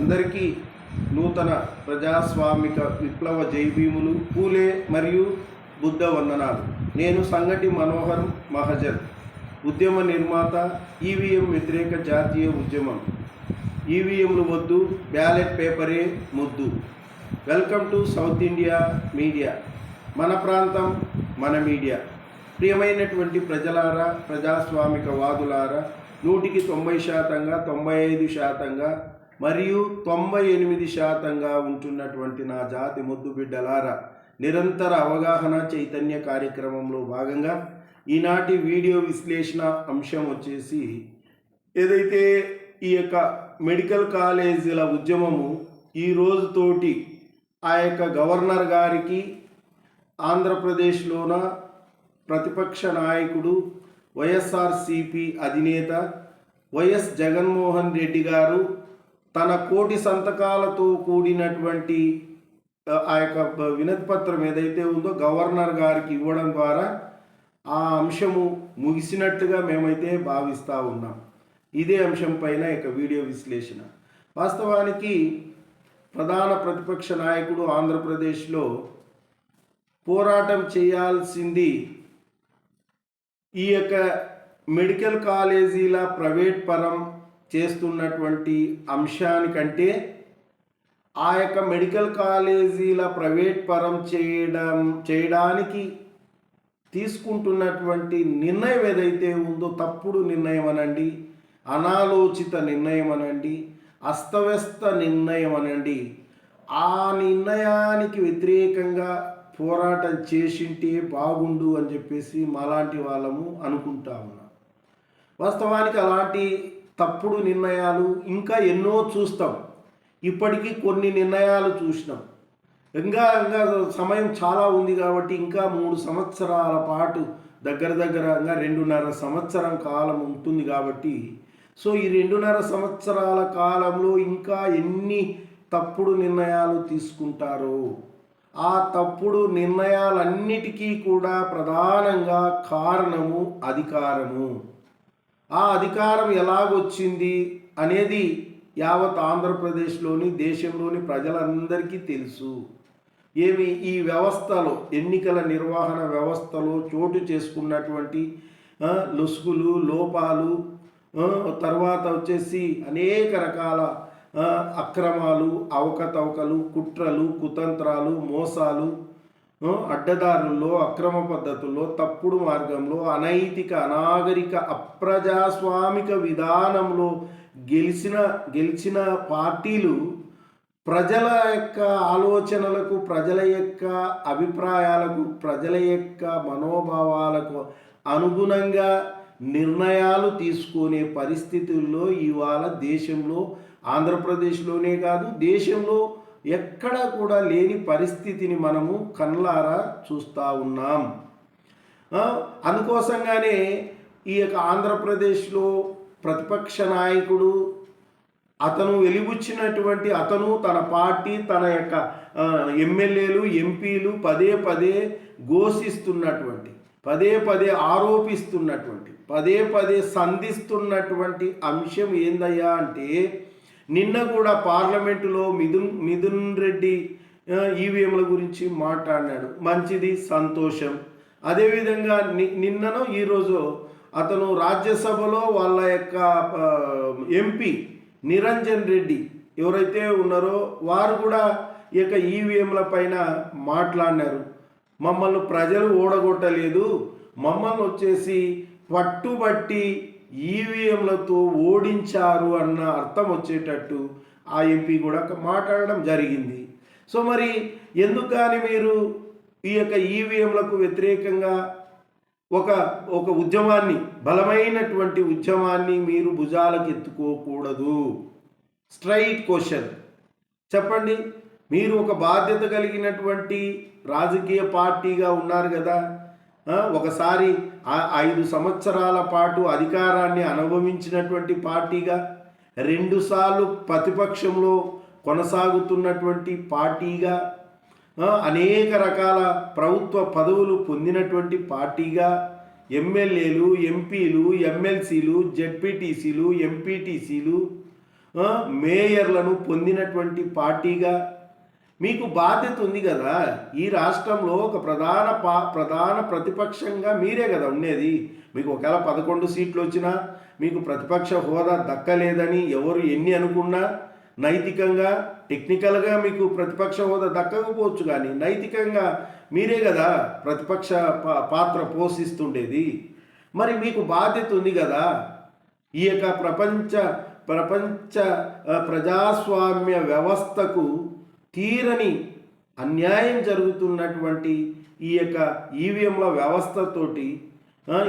అందరికీ నూతన ప్రజాస్వామిక విప్లవ జైభీములు పూలే మరియు బుద్ధ వందనాలు. నేను సంగటి మనోహర్ మహజన్ ఉద్యమ నిర్మాత ఈవీఎం వ్యతిరేక జాతీయ ఉద్యమం. ఈవీఎంలు వద్దు బ్యాలెట్ పేపరే ముద్దు. Welcome to south India media. మన ప్రాంతం మన మీడియా. ప్రియమైనటువంటి ప్రజలారా ప్రజాస్వామిక వాదులారా నూటికి తొంభై శాతంగా తొంభై ఐదు శాతంగా మరియు తొంభై ఎనిమిది శాతంగా ఉంటున్నటువంటి నా జాతి ముద్దు బిడ్డలారా నిరంతర అవగాహన చైతన్య కార్యక్రమంలో భాగంగా ఈనాటి వీడియో విశ్లేషణ అంశం వచ్చేసి ఏదైతే ఈ యొక్క మెడికల్ కాలేజీల ఉద్యమము ఈ రోజుతోటి ఆ యొక్క గవర్నర్ గారికి ఆంధ్రప్రదేశ్లోన ప్రతిపక్ష నాయకుడు వైఎస్ఆర్సిపి అధినేత వైఎస్ జగన్మోహన్ రెడ్డి గారు తన కోటి సంతకాలతో కూడినటువంటి ఆ, యొక్క వినతి పత్రం ఏదైతే ఉందో గవర్నర్ గారికి ఇవ్వడం ద్వారా ఆ అంశము ముగిసినట్టుగా మేమైతే భావిస్తూ ఉన్నాం. ఇదే అంశం పైన ఇక వీడియో విశ్లేషణ. వాస్తవానికి ప్రధాన ప్రతిపక్ష నాయకుడు ఆంధ్రప్రదేశ్లో పోరాటం చేయాల్సింది ఈ యొక్క మెడికల్ కాలేజీల ప్రైవేట్ పరం చేస్తున్నటువంటి అంశానికంటే ఆ యొక్క మెడికల్ కాలేజీల ప్రైవేట్ పరం చేయడం చేయడానికి తీసుకుంటున్నటువంటి నిర్ణయం ఏదైతే ఉందో తప్పుడు నిర్ణయం అనండి అనాలోచిత నిర్ణయం అనండి అస్తవ్యస్త నిర్ణయం అనండి ఆ నిర్ణయానికి వ్యతిరేకంగా పోరాటం చేసింటే బాగుండు అని చెప్పేసి మాలాంటి వాళ్ళము అనుకుంటా ఉన్నాం. వాస్తవానికి అలాంటి తప్పుడు నిర్ణయాలు ఇంకా ఎన్నో చూస్తాం. ఇప్పటికీ కొన్ని నిర్ణయాలు చూసినాం. ఇంకా ఇంకా సమయం చాలా ఉంది కాబట్టి ఇంకా మూడు సంవత్సరాల పాటు దగ్గర దగ్గరగా రెండున్నర సంవత్సరం కాలం ఉంటుంది కాబట్టి సో ఈ రెండున్నర సంవత్సరాల కాలంలో ఇంకా ఎన్ని తప్పుడు నిర్ణయాలు తీసుకుంటారో ఆ తప్పుడు నిర్ణయాలన్నిటికీ కూడా ప్రధానంగా కారణము అధికారము. ఆ అధికారం ఎలాగొచ్చింది అనేది యావత్ ఆంధ్రప్రదేశ్లోని దేశంలోని ప్రజలందరికీ తెలుసు. ఏమి ఈ వ్యవస్థలో ఎన్నికల నిర్వహణ వ్యవస్థలో చోటు చేసుకున్నటువంటి లొసుగులు లోపాలు తర్వాత వచ్చేసి అనేక రకాల అక్రమాలు అవకతవకలు కుట్రలు కుతంత్రాలు మోసాలు అడ్డదారుల్లో అక్రమ పద్ధతుల్లో తప్పుడు మార్గంలో అనైతిక అనాగరిక అప్రజాస్వామిక విధానంలో గెలిచిన గెలిచిన పార్టీలు ప్రజల యొక్క ఆలోచనలకు ప్రజల యొక్క అభిప్రాయాలకు ప్రజల యొక్క మనోభావాలకు అనుగుణంగా నిర్ణయాలు తీసుకునే పరిస్థితుల్లో ఇవాళ దేశంలో ఆంధ్రప్రదేశ్లోనే కాదు దేశంలో ఎక్కడా కూడా లేని పరిస్థితిని మనము కళ్ళారా చూస్తూ ఉన్నాం. అందుకోసంగానే ఈ యొక్క ఆంధ్రప్రదేశ్లో ప్రతిపక్ష నాయకుడు అతను వెలిబుచ్చినటువంటి అతను తన పార్టీ తన యొక్క ఎమ్మెల్యేలు ఎంపీలు పదే పదే ఘోషిస్తున్నటువంటి పదే పదే ఆరోపిస్తున్నటువంటి పదే పదే సంధిస్తున్నటువంటి అంశం ఏందయ్యా అంటే నిన్న కూడా పార్లమెంటులో మిథున్ మిథున్ రెడ్డి ఈవీఎంల గురించి మాట్లాడినాడు. మంచిది సంతోషం. అదేవిధంగా ని నిన్ననో ఈరోజు అతను రాజ్యసభలో వాళ్ళ యొక్క ఎంపీ నిరంజన్ రెడ్డి ఎవరైతే ఉన్నారో వారు కూడా ఈ యొక్క ఈవీఎంల పైన మాట్లాడినారు. మమ్మల్ని ప్రజలు ఓడగొట్టలేదు. మమ్మల్ని వచ్చేసి పట్టుబట్టి ఈవీఎంలతో ఓడించారు అన్న అర్థం వచ్చేటట్టు ఆ ఎంపీ కూడా మాట్లాడడం జరిగింది. సో మరి ఎందుకు కానీ మీరు ఈ యొక్క ఈవీఎంలకు వ్యతిరేకంగా ఒక ఒక ఉద్యమాన్ని బలమైనటువంటి ఉద్యమాన్ని మీరు భుజాలకు ఎత్తుకోకూడదు? Straight question. చెప్పండి. మీరు ఒక బాధ్యత కలిగినటువంటి రాజకీయ పార్టీగా ఉన్నారు కదా. ఒకసారి ఐదు సంవత్సరాల పాటు అధికారాన్ని అనుభవించినటువంటి పార్టీగా రెండుసార్లు ప్రతిపక్షంలో కొనసాగుతున్నటువంటి పార్టీగా అనేక రకాల ప్రభుత్వ పదవులు పొందినటువంటి పార్టీగా ఎమ్మెల్యేలు ఎంపీలు ఎమ్మెల్సీలు జెడ్పీటీసీలు ఎంపీటీసీలు మేయర్లను పొందినటువంటి పార్టీగా మీకు బాధ్యత ఉంది కదా. ఈ రాష్ట్రంలో ఒక ప్రధాన పా ప్రధాన ప్రతిపక్షంగా మీరే కదా ఉండేది. మీకు ఒకవేళ పదకొండు సీట్లు వచ్చినా మీకు ప్రతిపక్ష హోదా దక్కలేదని ఎవరు ఎన్ని అనుకున్నా నైతికంగా టెక్నికల్గా మీకు ప్రతిపక్ష హోదా దక్కకపోవచ్చు కానీ నైతికంగా మీరే కదా ప్రతిపక్ష పాత్ర పోషిస్తుండేది. మరి మీకు బాధ్యత ఉంది కదా. ఈ యొక్క ప్రపంచ ప్రపంచ ప్రజాస్వామ్య వ్యవస్థకు తీరని అన్యాయం జరుగుతున్నటువంటి ఈ యొక్క ఈవీఎంల వ్యవస్థతోటి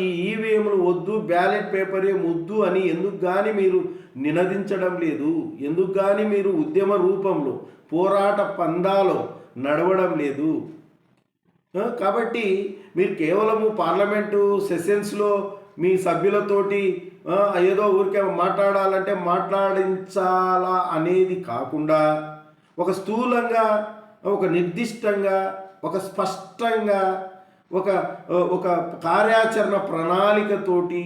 ఈ ఈవీఎంలు వద్దు బ్యాలెట్ పేపరే ముద్దు అని ఎందుకు కానీ మీరు నినదించడం లేదు ఎందుకు కానీ మీరు ఉద్యమ రూపంలో పోరాట పందాలో నడవడం లేదు. కాబట్టి మీరు కేవలము పార్లమెంటు సెషన్స్లో మీ సభ్యులతోటి ఏదో ఊరికే మాట్లాడాలంటే మాట్లాడించాలా అనేది కాకుండా ఒక స్థూలంగా ఒక నిర్దిష్టంగా ఒక స్పష్టంగా ఒక ఒక కార్యాచరణ ప్రణాళికతోటి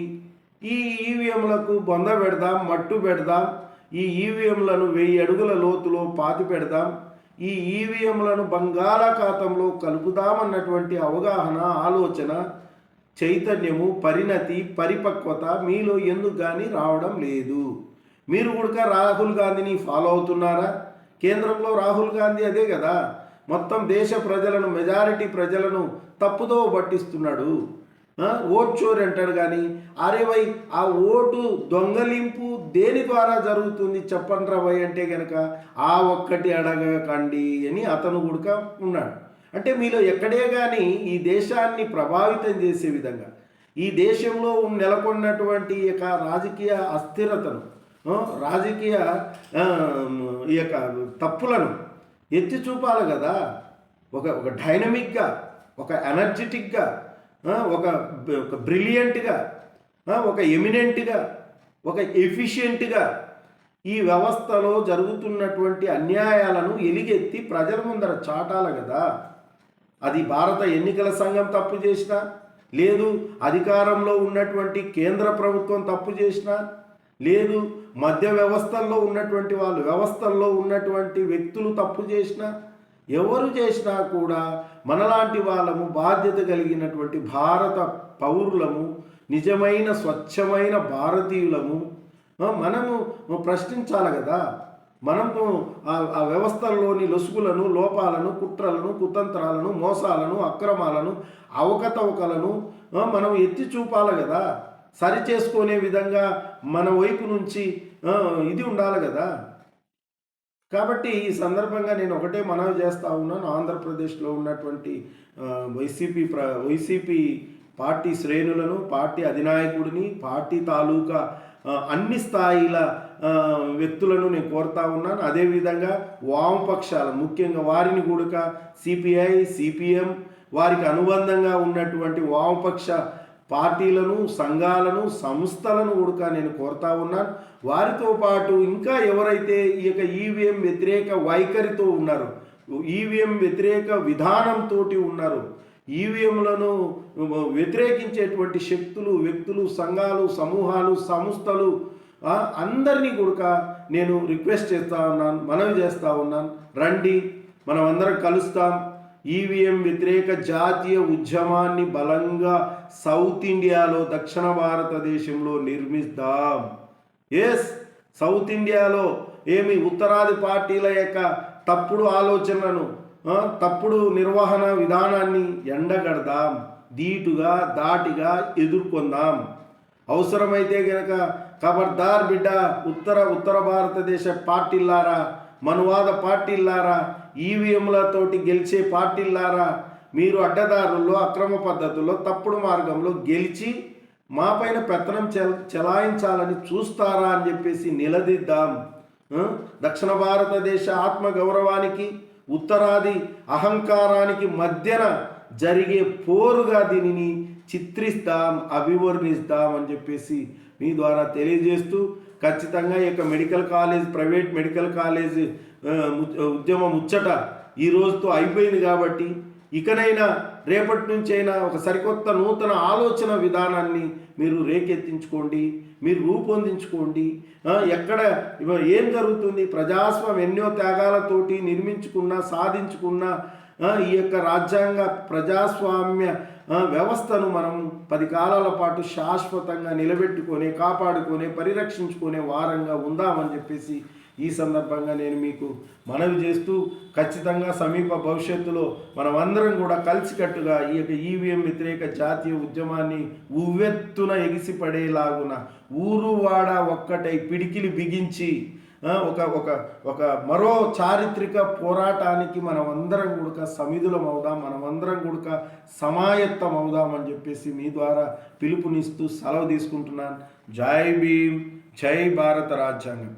ఈ ఈవీఎంలకు బొంద పెడదాం మట్టు పెడదాం ఈ ఈవీఎంలను వెయ్యి అడుగుల లోతులో పాతి పెడదాం ఈ ఈవీఎంలను బంగాళాఖాతంలో కలుపుదామన్నటువంటి అవగాహన ఆలోచన చైతన్యము పరిణతి పరిపక్వత మీలో ఎందుకు కానీ రావడం లేదు. మీరు కూడా రాహుల్ గాంధీని ఫాలో అవుతున్నారా? కేంద్రంలో రాహుల్ గాంధీ అదే కదా. మొత్తం దేశ ప్రజలను మెజారిటీ ప్రజలను తప్పుదో పట్టిస్తున్నాడు. ఓట్ చోరీ అంటాడు కానీ అరే వై ఆ ఓటు దొంగలింపు దేని ద్వారా జరుగుతుంది చెప్పండి రా అంటే కనుక ఆ ఒక్కటి అడగకండి అని అతను కూడా ఉన్నాడు. అంటే మీలో ఎక్కడే కానీ ఈ దేశాన్ని ప్రభావితం చేసే విధంగా ఈ దేశంలో నెలకొన్నటువంటి యొక్క రాజకీయ అస్థిరతను రాజకీయ ఈ యొక్క తప్పులను ఎత్తి చూపాలి కదా. ఒక ఒక డైనమిక్గా ఒక ఎనర్జెటిక్గా ఒక ఒక బ్రిలియంట్గా ఒక ఎమినెంట్గా ఒక ఎఫిషియెంట్గా ఈ వ్యవస్థలో జరుగుతున్నటువంటి అన్యాయాలను ఎలిగెత్తి ప్రజల ముందర చాటాలి కదా. అది భారత ఎన్నికల సంఘం తప్పు చేసినా లేదు అధికారంలో ఉన్నటువంటి కేంద్ర ప్రభుత్వం తప్పు చేసినా లేదు మధ్య వ్యవస్థల్లో ఉన్నటువంటి వాళ్ళు వ్యవస్థల్లో ఉన్నటువంటి వ్యక్తులు తప్పు చేసినా ఎవరు చేసినా కూడా మనలాంటి వాళ్ళము బాధ్యత కలిగినటువంటి భారత పౌరులము నిజమైన స్వచ్ఛమైన భారతీయులము మనము ప్రశ్నించాలి కదా. మనము ఆ వ్యవస్థల్లోని లొసుగులను లోపాలను కుట్రలను కుతంత్రాలను మోసాలను అక్రమాలను అవకతవకలను మనం ఎత్తి చూపాలి కదా. సరి చేసుకునే విధంగా మన వైపు నుంచి ఇది ఉండాలి కదా. కాబట్టి ఈ సందర్భంగా నేను ఒకటే మనవి చేస్తా ఉన్నాను. ఆంధ్రప్రదేశ్లో ఉన్నటువంటి వైసీపీ ప్ర వైసీపీ పార్టీ శ్రేణులను పార్టీ అధినాయకుడిని పార్టీ తాలూకా అన్ని స్థాయిల వ్యక్తులను నేను కోరుతా ఉన్నాను. అదేవిధంగా వామపక్షాలు ముఖ్యంగా వారిని కూడా సిపిఐ సిపిఎం వారికి అనుబంధంగా ఉన్నటువంటి వామపక్ష పార్టీలను సంఘాలను సంస్థలను కూడా నేను కోరుతా ఉన్నాను. వారితో పాటు ఇంకా ఎవరైతే ఈ యొక్క ఈవీఎం వ్యతిరేక వైఖరితో ఉన్నారో ఈవీఎం వ్యతిరేక విధానంతో ఉన్నారు ఈవీఎంలను వ్యతిరేకించేటువంటి శక్తులు వ్యక్తులు సంఘాలు సమూహాలు సంస్థలు అందరినీ కూడా నేను రిక్వెస్ట్ చేస్తూ ఉన్నాను మనవి చేస్తూ ఉన్నాను. రండి మనం అందరం కలుస్తాం. ఈవీఎం వ్యతిరేక జాతీయ ఉద్యమాన్ని బలంగా సౌత్ ఇండియాలో దక్షిణ భారతదేశంలో నిర్మిద్దాం. ఎస్ సౌత్ ఇండియాలో ఏమి ఉత్తరాది పార్టీల యొక్క తప్పుడు ఆలోచనలను తప్పుడు నిర్వహణ విధానాన్ని ఎండగడదాం ధీటుగా దాటిగా ఎదుర్కొందాం. అవసరమైతే గనక ఖబర్దార్ బిడ్డ ఉత్తర ఉత్తర భారతదేశ పార్టీలారా మనువాద పార్టీలారా ఈవీఎంలతోటి గెలిచే పార్టీలారా మీరు అడ్డదారుల్లో అక్రమ పద్ధతుల్లో తప్పుడు మార్గంలో గెలిచి మా పైన పెత్తనం చెల చెలాయించాలని చూస్తారా అని చెప్పేసి నిలదీద్దాం. దక్షిణ భారతదేశ ఆత్మ గౌరవానికి ఉత్తరాది అహంకారానికి మధ్యన జరిగే పోరుగా దీనిని చిత్రిస్తాం అభివర్ణిస్తాం అని చెప్పేసి మీ ద్వారా తెలియజేస్తూ ఖచ్చితంగా ఈ యొక్క medical college private medical college ఉద్యమం ముచ్చట ఈ రోజుతో అయిపోయింది కాబట్టి ఇకనైనా రేపటి నుంచి అయినా ఒక సరికొత్త నూతన ఆలోచన విధానాన్ని మీరు రేకెత్తించుకోండి మీరు రూపొందించుకోండి. ఎక్కడ ఏం జరుగుతుంది? ప్రజాస్వామ్యం ఎన్నో త్యాగాలతోటి నిర్మించుకున్న సాధించుకున్న ఈ యొక్క రాజ్యాంగ ప్రజాస్వామ్య వ్యవస్థను మనం పది కాలాల పాటు శాశ్వతంగా నిలబెట్టుకొని కాపాడుకొని పరిరక్షించుకునే వారంగా ఉందామని చెప్పేసి ఈ సందర్భంగా నేను మీకు మనవి చేస్తూ ఖచ్చితంగా సమీప భవిష్యత్తులో మనమందరం కూడా కలిసికట్టుగా ఈ యొక్క ఈవీఎం వ్యతిరేక జాతీయ ఉద్యమాన్ని ఉవ్వెత్తున ఎగిసిపడేలాగున ఊరు వాడ ఒక్కటై పిడికిలి బిగించి ఒక ఒక ఒక మరో చారిత్రక పోరాటానికి మనం అందరం కూడా సమిధులం అవుదాం మనమందరం కూడా సమాయత్తం అవుదాం అని చెప్పేసి మీ ద్వారా పిలుపునిస్తూ సెలవు తీసుకుంటున్నాను. జై భీమ్ జై భారత రాజ్యాంగం.